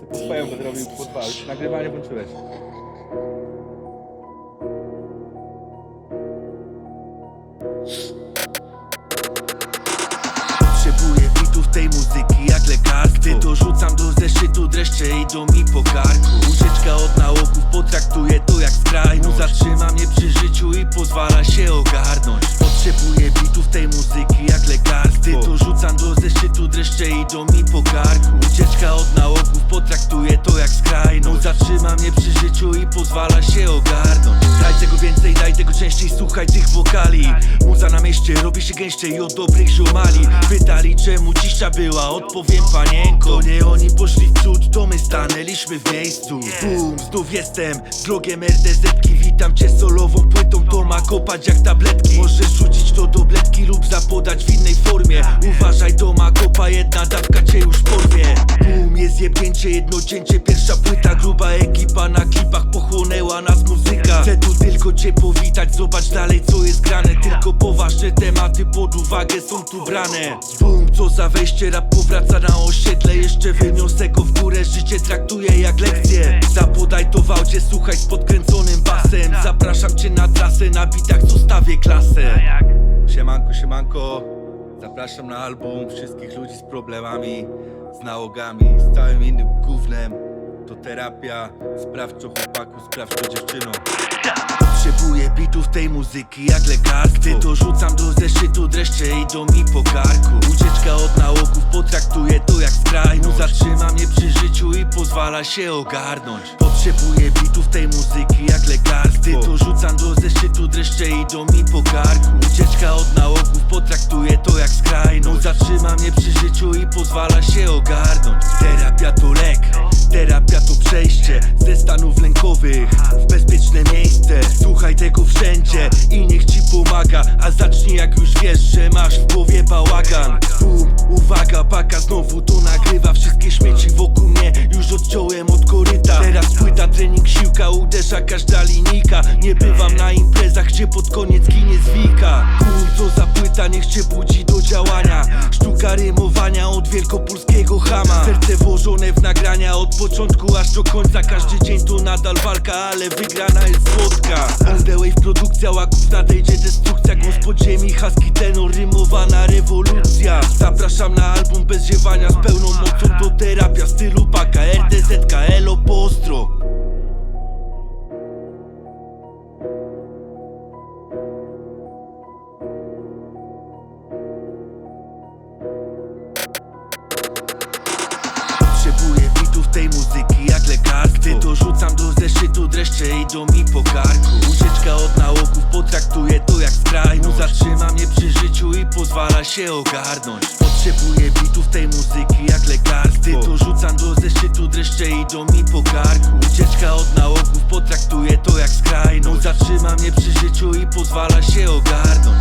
Tak sobie go zrobił po dwa, już nagrywanie włączyłeś. Potrzebuję bitów tej muzyki jak lekarstwo. To rzucam do zeszytu, dreszcze idą mi po karku Ucieczka od nałogów, potraktuję to jak skrajność. Zatrzyma mnie przy życiu i pozwala się ogarnąć. Potrzebuję bitów tej muzyki jak lekarstwo. To rzucam do zeszytu, dreszcze idą mi po karku Zatrzyma mnie przy życiu i pozwala się ogarnąć. Daj tego więcej, daj tego częściej, słuchaj tych wokali. Muza na mieście robi się gęściej od dobrych ziomali Pytali czemu cisza była, odpowiem panienko nie oni poszli w cud, to my stanęliśmy w miejscu. Bum, znów jestem, z drogiem RDZ-ki Witam cię solową płytą, to ma kopać jak tabletki. Możesz rzucić to do bledki lub zapodać w innej formie. Uważaj, to ma kopa, jedna dawka cię już porwie Bum, jest jebnięcie, jedno cięcie, pierwsza płyta Gruba ekipa na klipach, pochłonęła nas muzyka. Chcę tu tylko cię powitać, zobacz dalej co jest grane. Tylko poważne tematy pod uwagę są tu brane. Bum, co za wejście, rap powraca na osiedle. Jeszcze wyniosę go w górę, życie traktuję jak lekcję Zapodaj to w aucie, słuchaj z podkręconym basem. Zapraszam cię na trasę, na bitach zostawię klasę. Siemanko, siemanko. Zapraszam na album wszystkich ludzi z problemami, z nałogami, z całym innym gównem. To terapia. Sprawdź co chłopaku, sprawdź co dziewczyno. Potrzebuję bitów tej muzyki jak lekarstwo To rzucam do zeszytu, dreszcze idą mi po karku Ucieczka od nałogów, potraktuję to jak skrajność Zatrzyma pozwala się ogarnąć. Potrzebuję bitów tej muzyki jak lekarstwo. To rzucam do zeszytu, dreszcze idą mi po karku Ucieczka od nałogów, potraktuję to jak skrajność. Zatrzyma mnie przy życiu i pozwala się ogarnąć. Terapia to lek, terapia to przejście. Ze stanów lękowych w bezpieczne miejsce. Słuchaj tego wszędzie i niech ci pomaga. A zacznij jak już wiesz, że masz w głowie bałagan. Bum, uwaga, paka znowu to nagrywa. Wszystkie śmieci uderza każda linijka. Nie bywam na imprezach, gdzie pod koniec ginie zwika. Bum, co za płyta, niech cię budzi do działania. Sztuka rymowania od wielkopolskiego chama Serce włożone w nagrania od początku aż do końca. Każdy dzień to nadal walka, ale wygrana jest słodka. On the wave, produkcja łaków nadejdzie destrukcja. Głos podziemi, husky tenor, rymowana rewolucja. Zapraszam na album bez ziewania z pełną mocą. To terapia To rzucam do zeszytu, dreszcze idą mi po karku. Ucieczka od nałogów, potraktuję to jak skrajność Zatrzyma mnie przy życiu i pozwala się ogarnąć. Potrzebuję bitów tej muzyki jak lekarstwo. To rzucam do zeszytu, dreszcze idą mi po karku. Ucieczka od nałogów, potraktuję to jak skrajność Zatrzyma mnie przy życiu i pozwala się ogarnąć